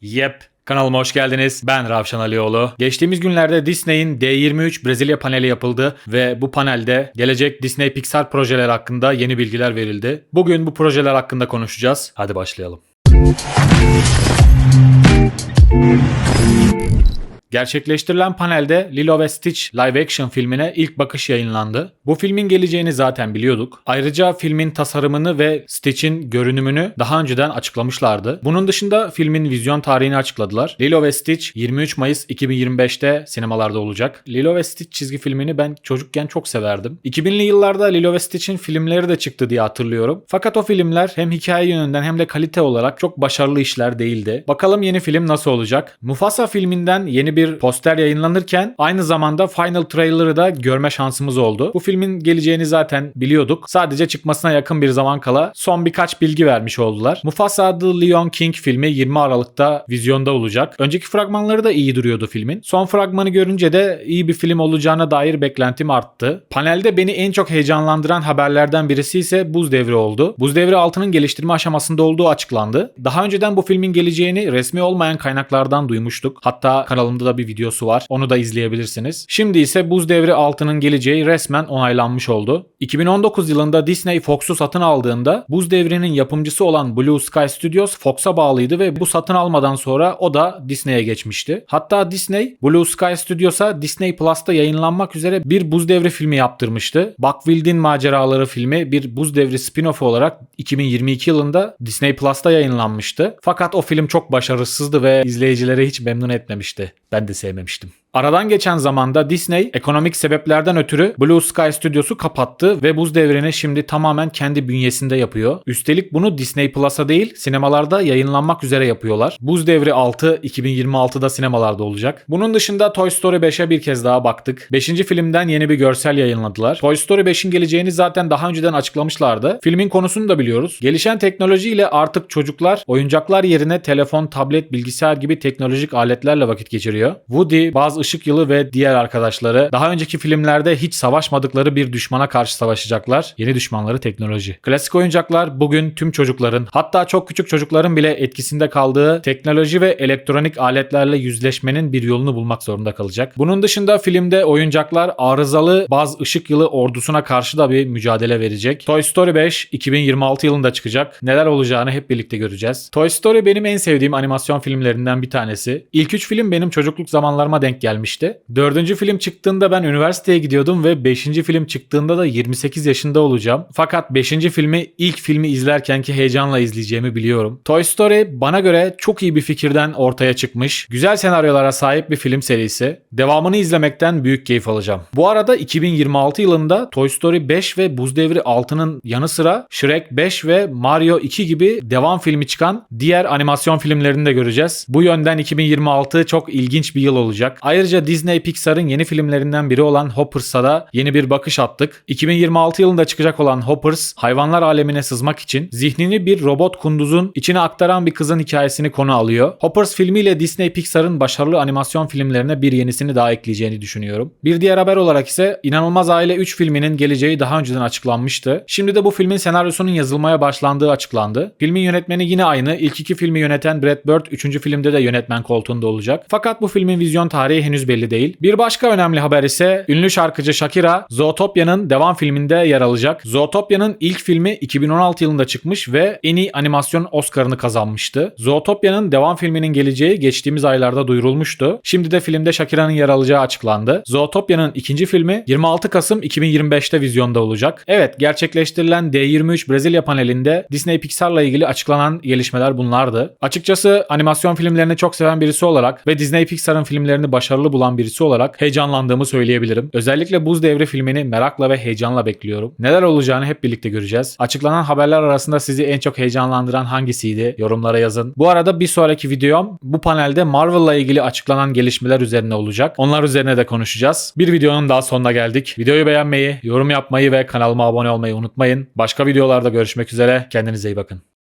Yep. Kanalıma hoş geldiniz. Ben Ravşan Alioğlu. Geçtiğimiz günlerde Disney'in D23 Brezilya paneli yapıldı ve bu panelde gelecek Disney Pixar projeleri hakkında yeni bilgiler verildi. Bugün bu projeler hakkında konuşacağız. Hadi başlayalım. Gerçekleştirilen panelde Lilo ve Stitch live action filmine ilk bakış yayınlandı. Bu filmin geleceğini zaten biliyorduk. Ayrıca filmin tasarımını ve Stitch'in görünümünü daha önceden açıklamışlardı. Bunun dışında filmin vizyon tarihini açıkladılar. Lilo ve Stitch 23 Mayıs 2025'te sinemalarda olacak. Lilo ve Stitch çizgi filmini ben çocukken çok severdim. 2000'li yıllarda Lilo ve Stitch'in filmleri de çıktı diye hatırlıyorum. Fakat o filmler hem hikaye yönünden hem de kalite olarak çok başarılı işler değildi. Bakalım yeni film nasıl olacak? Mufasa filminden yeni poster yayınlanırken aynı zamanda final trailer'ı da görme şansımız oldu. Bu filmin geleceğini zaten biliyorduk. Sadece çıkmasına yakın bir zaman kala son birkaç bilgi vermiş oldular. Mufasa The Lion King filmi 20 Aralık'ta vizyonda olacak. Önceki fragmanları da iyi duruyordu filmin. Son fragmanı görünce de iyi bir film olacağına dair beklentim arttı. Panelde beni en çok heyecanlandıran haberlerden birisi ise Buz Devri oldu. Buz Devri 6'nın geliştirme aşamasında olduğu açıklandı. Daha önceden bu filmin geleceğini resmi olmayan kaynaklardan duymuştuk. Hatta kanalımda da bir videosu var. Onu da izleyebilirsiniz. Şimdi ise Buz Devri 6'nın geleceği resmen onaylanmış oldu. 2019 yılında Disney Fox'u satın aldığında Buz Devri'nin yapımcısı olan Blue Sky Studios Fox'a bağlıydı ve bu satın almadan sonra o da Disney'e geçmişti. Hatta Disney Blue Sky Studios'a Disney Plus'ta yayınlanmak üzere bir Buz Devri filmi yaptırmıştı. Buck Wild'in maceraları filmi bir Buz Devri spin-off olarak 2022 yılında Disney Plus'ta yayınlanmıştı. Fakat o film çok başarısızdı ve izleyicileri hiç memnun etmemişti. Ben de sevmemiştim. Aradan geçen zamanda Disney ekonomik sebeplerden ötürü Blue Sky Studios'u kapattı ve Buz Devri'ni şimdi tamamen kendi bünyesinde yapıyor. Üstelik bunu Disney Plus'a değil sinemalarda yayınlanmak üzere yapıyorlar. Buz Devri 6 2026'da sinemalarda olacak. Bunun dışında Toy Story 5'e bir kez daha baktık. 5. filmden yeni bir görsel yayınladılar. Toy Story 5'in geleceğini zaten daha önceden açıklamışlardı. Filmin konusunu da biliyoruz. Gelişen teknolojiyle artık çocuklar oyuncaklar yerine telefon, tablet, bilgisayar gibi teknolojik aletlerle vakit geçiriyor. Woody, Buzz Işık Yılı ve diğer arkadaşları daha önceki filmlerde hiç savaşmadıkları bir düşmana karşı savaşacaklar. Yeni düşmanları teknoloji. Klasik oyuncaklar bugün tüm çocukların hatta çok küçük çocukların bile etkisinde kaldığı teknoloji ve elektronik aletlerle yüzleşmenin bir yolunu bulmak zorunda kalacak. Bunun dışında filmde oyuncaklar arızalı Buzz Işık Yılı ordusuna karşı da bir mücadele verecek. Toy Story 5 2026 yılında çıkacak. Neler olacağını hep birlikte göreceğiz. Toy Story benim en sevdiğim animasyon filmlerinden bir tanesi. İlk üç film benim çocukluk zamanlarıma denk gelmişti. Dördüncü film çıktığında ben üniversiteye gidiyordum ve beşinci film çıktığında da 28 yaşında olacağım. Fakat beşinci filmi ilk filmi izlerkenki heyecanla izleyeceğimi biliyorum. Toy Story bana göre çok iyi bir fikirden ortaya çıkmış. Güzel senaryolara sahip bir film serisi. Devamını izlemekten büyük keyif alacağım. Bu arada 2026 yılında Toy Story 5 ve Buz Devri 6'nın yanı sıra Shrek 5 ve Mario 2 gibi devam filmi çıkan diğer animasyon filmlerini de göreceğiz. Bu yönden 2026 çok ilginç bir yıl olacak. Ayrıca Disney Pixar'ın yeni filmlerinden biri olan Hoppers'a da yeni bir bakış attık. 2026 yılında çıkacak olan Hoppers, hayvanlar alemine sızmak için zihnini bir robot kunduzun içine aktaran bir kızın hikayesini konu alıyor. Hoppers filmiyle Disney Pixar'ın başarılı animasyon filmlerine bir yenisini daha ekleyeceğini düşünüyorum. Bir diğer haber olarak ise İnanılmaz Aile 3 filminin geleceği daha önceden açıklanmıştı. Şimdi de bu filmin senaryosunun yazılmaya başlandığı açıklandı. Filmin yönetmeni yine aynı. İlk iki filmi yöneten Brad Bird 3. filmde de yönetmen koltuğunda olacak. Fakat bu filmin vizyon tarihi henüz belli değil. Bir başka önemli haber ise ünlü şarkıcı Shakira Zootopia'nın devam filminde yer alacak. Zootopia'nın ilk filmi 2016 yılında çıkmış ve en iyi animasyon Oscar'ını kazanmıştı. Zootopia'nın devam filminin geleceği geçtiğimiz aylarda duyurulmuştu. Şimdi de filmde Shakira'nın yer alacağı açıklandı. Zootopia'nın ikinci filmi 26 Kasım 2025'te vizyonda olacak. Evet gerçekleştirilen D23 Brezilya panelinde Disney Pixar'la ilgili açıklanan gelişmeler bunlardı. Açıkçası animasyon filmlerini çok seven birisi olarak ve Disney Pixar'ın filmlerini başarılı bulan birisi olarak heyecanlandığımı söyleyebilirim. Özellikle Buz Devri filmini merakla ve heyecanla bekliyorum. Neler olacağını hep birlikte göreceğiz. Açıklanan haberler arasında sizi en çok heyecanlandıran hangisiydi? Yorumlara yazın. Bu arada bir sonraki videom bu panelde Marvel'la ilgili açıklanan gelişmeler üzerine olacak. Onlar üzerine de konuşacağız. Bir videonun daha sonuna geldik. Videoyu beğenmeyi, yorum yapmayı ve kanalıma abone olmayı unutmayın. Başka videolarda görüşmek üzere. Kendinize iyi bakın.